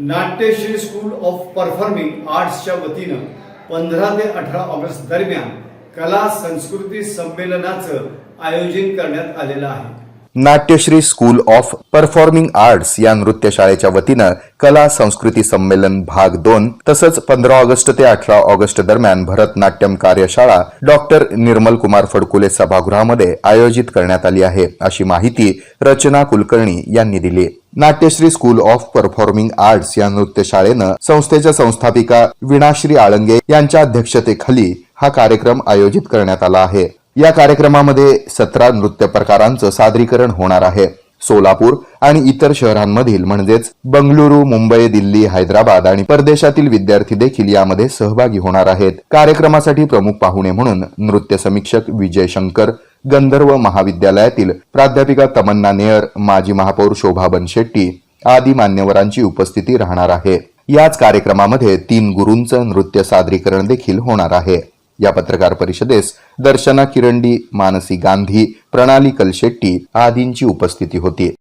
Natyashree school of performing आर्ट्सच्या वतीनं पंधरा ते अठरा ऑगस्ट दरम्यान कला संस्कृती संमेलनाचं आयोजन करण्यात आलेलं आहे. Natyashri school of performing arts या नृत्यशाळेच्या वतीनं कला संस्कृती संमेलन भाग दोन तसंच पंधरा ऑगस्ट ते अठरा ऑगस्ट दरम्यान भरतनाट्यम कार्यशाळा डॉक्टर निर्मल कुमार फडकुले सभागृहामध्ये आयोजित करण्यात आली आहे. अशी माहिती रचना कुलकर्णी यांनी दिली. Natyashri school of performing arts या नृत्यशाळेनं संस्थेच्या संस्थापिका विणाश्री आळंगे यांच्या अध्यक्षतेखाली हा कार्यक्रम आयोजित करण्यात आला आहे. या कार्यक्रमामध्ये सतरा नृत्य प्रकारांचं सादरीकरण होणार आहे. सोलापूर आणि इतर शहरांमधील म्हणजेच बंगळुरू मुंबई दिल्ली हैदराबाद आणि परदेशातील विद्यार्थी देखील यामध्ये सहभागी होणार आहेत. कार्यक्रमासाठी प्रमुख पाहुणे म्हणून नृत्य समीक्षक विजय शंकर गंधर्व महाविद्यालयातील प्राध्यापिका तमन्ना नेयर माजी महापौर शोभा बनशेट्टी आदी मान्यवरांची उपस्थिती राहणार आहे. याच कार्यक्रमामध्ये तीन गुरूंचं नृत्य सादरीकरण देखील होणार आहे. या पत्रकार परिषदेस दर्शना किरंडी मानसी गांधी प्रणाली कलशेट्टी आदींची उपस्थिती होती.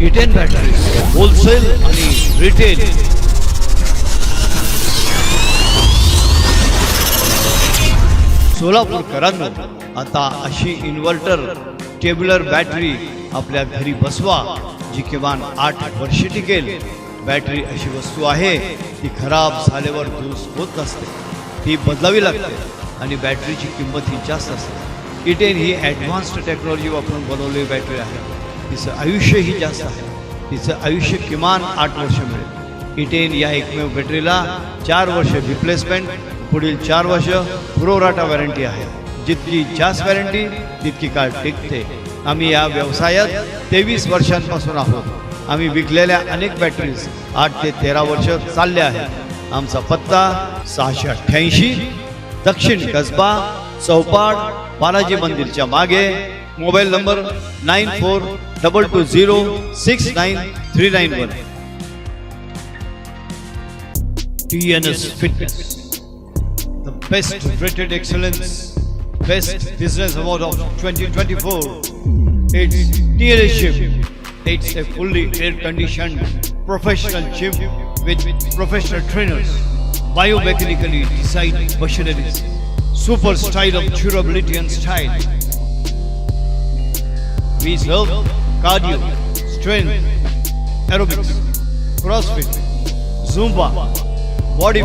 इटेन होलसेल आणि रिटेल सोलापूरकरांनो आता अशी इन्व्हर्टर टेब्युलर बॅटरी आपल्या घरी बसवा जी किमान आठ वर्षे टिकेल. बॅटरी अशी वस्तू आहे ती खराब झाल्यावर दुरुस्त होत नसते. ती बदलावी लागते. आणि बॅटरीची किंमत ही जास्त असते. इटेन ही ॲडव्हान्स्ड टेक्नॉलॉजी वापरून बनवलेली बॅटरी आहे. तिचं आयुष्यही जास्त आहे. तिचं आयुष्य किमान आठ वर्ष मिळेल. इटेन या एकमेव बॅटरीला चार वर्ष रिप्लेसमेंट पुढील चार वर्ष पुरवराटा वॉरंटी आहे. जितकी जास्त वॉरंटी तितकी काळ टिकते. आम्ही या व्यवसायात तेवीस वर्षांपासून आहोत. आम्ही विकलेल्या अनेक बॅटरीज आठ ते तेरा वर्ष चालल्या आहेत. आमचा पत्ता सहाशे अठ्ठ्याऐंशी दक्षिण कसबा चौपाड बालाजी मंदिरच्या मागे mobile number nine four double two zero six nine three nine one T N S fitness the best rated excellence, best business award of 2024. It's dealership. It's a fully air-conditioned professional gym with professional trainers, biomechanically designed machineries, super style of durability and style. We serve cardio, strength, aerobics, CrossFit, Zumba, body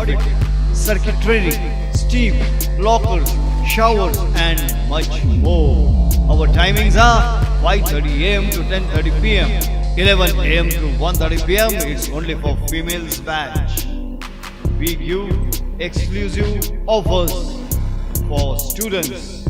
circuit training, steam, lockers, showers, and much more. Our timings are 5:30 a.m. to 10:30 p.m. 11 a.m. to 1:30 p.m. It's only for females batch. We give exclusive offers for students.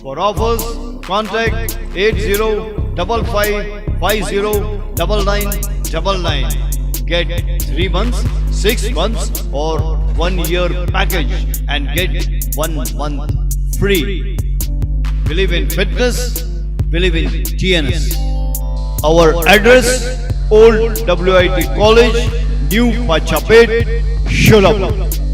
For offers, contact 8055509999. Get 3 months, 6 months or 1 year package and get 1 month free. Believe in fitness, believe in TNS. Our address Old WIT College, New Pachapet, Shut up.